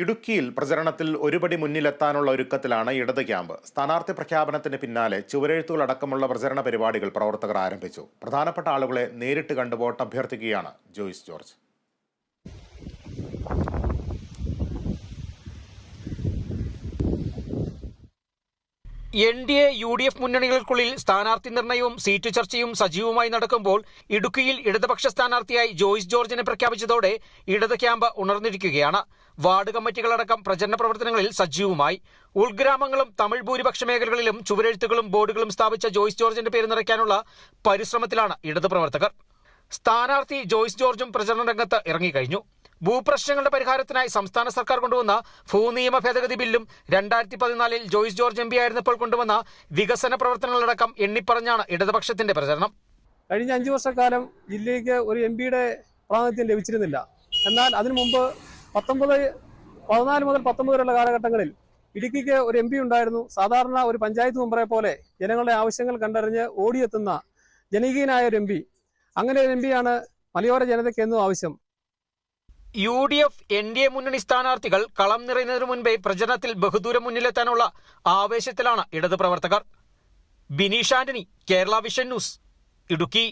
ഇടുക്കിയിൽ പ്രചരണത്തിൽ ഒരുപടി മുന്നിലെത്താനുള്ള ഒരുക്കത്തിലാണ് ഇടത് ക്യാമ്പ്. സ്ഥാനാർത്ഥി പ്രഖ്യാപനത്തിന് പിന്നാലെ ചുവരെഴുത്തുകളടക്കമുള്ള പ്രചരണ പരിപാടികൾ പ്രവർത്തകർ ആരംഭിച്ചു. പ്രധാനപ്പെട്ട ആളുകളെ നേരിട്ട് കണ്ട് വോട്ട് അഭ്യർത്ഥിക്കുകയാണ് Joyce George. N D A U D F മുന്നണികൾക്കുള്ളിൽ സ്ഥാനാർത്ഥി നിർണയവും സീറ്റ് ചർച്ചയും സജീവമായി നടക്കുമ്പോൾ ഇടുക്കിയിൽ ഇടതുപക്ഷ സ്ഥാനാർത്ഥിയായി ജോയിസ് ജോർജിനെ പ്രഖ്യാപിച്ചതോടെ ഇടത് ക്യാമ്പ് ഉണർന്നിരിക്കുകയാണ്. വാർഡ് കമ്മിറ്റികളടക്കം പ്രചരണ പ്രവർത്തനങ്ങളിൽ സജീവമായി. ഉൾഗ്രാമങ്ങളും തമിഴ് ഭൂരിപക്ഷ മേഖലകളിലും ചുവരെഴുത്തുകളും ബോർഡുകളും സ്ഥാപിച്ച ജോയിസ് ജോർജിന്റെ പേര് നിറയ്ക്കാനുള്ള പരിശ്രമത്തിലാണ് ഇടതു പ്രവർത്തകർ. സ്ഥാനാർത്ഥി ജോയിസ് ജോർജും പ്രചരണ രംഗത്ത് ഇറങ്ങിക്കഴിഞ്ഞു. ഭൂപ്രശ്നങ്ങളുടെ പരിഹാരത്തിനായി സംസ്ഥാന സർക്കാർ കൊണ്ടുവന്ന ഭൂനിയമ ഭേദഗതി ബില്ലും രണ്ടായിരത്തി പതിനാലിൽ ജോയിസ് ജോർജ് എം പി ആയിരുന്നപ്പോൾ കൊണ്ടുവന്ന വികസന പ്രവർത്തനങ്ങളടക്കം എണ്ണിപ്പറഞ്ഞാണ് ഇടതുപക്ഷത്തിന്റെ പ്രചരണം. കഴിഞ്ഞ അഞ്ചു വർഷക്കാലം ജില്ലയ്ക്ക് ഒരു എം പിയുടെ പ്രാതിനിധ്യം ലഭിച്ചിരുന്നില്ല. എന്നാൽ അതിനു മുമ്പ് പത്തൊമ്പത് പതിനാല് മുതൽ പത്തൊമ്പത് വരെയുള്ള കാലഘട്ടങ്ങളിൽ ഇടുക്കിക്ക് ഒരു എം ഉണ്ടായിരുന്നു. സാധാരണ ഒരു പഞ്ചായത്ത് മെമ്പറെ പോലെ ജനങ്ങളുടെ ആവശ്യങ്ങൾ കണ്ടറിഞ്ഞ് ഓടിയെത്തുന്ന ജനകീയനായ ഒരു എം അങ്ങനെ ഒരു എം പിയാണ് മലയോര ജനതയ്ക്ക് എന്നും ആവശ്യം. U D F N D A മുന്നണി സ്ഥാനാർത്ഥികൾ കളം നിറയുന്നതിനു മുൻപേ പ്രചരണത്തിൽ ബഹുദൂരം മുന്നിലെത്താനുള്ള ആവേശത്തിലാണ് ഇടതു പ്രവർത്തകർ. Bineesh Antony Kerala vision news Idukki.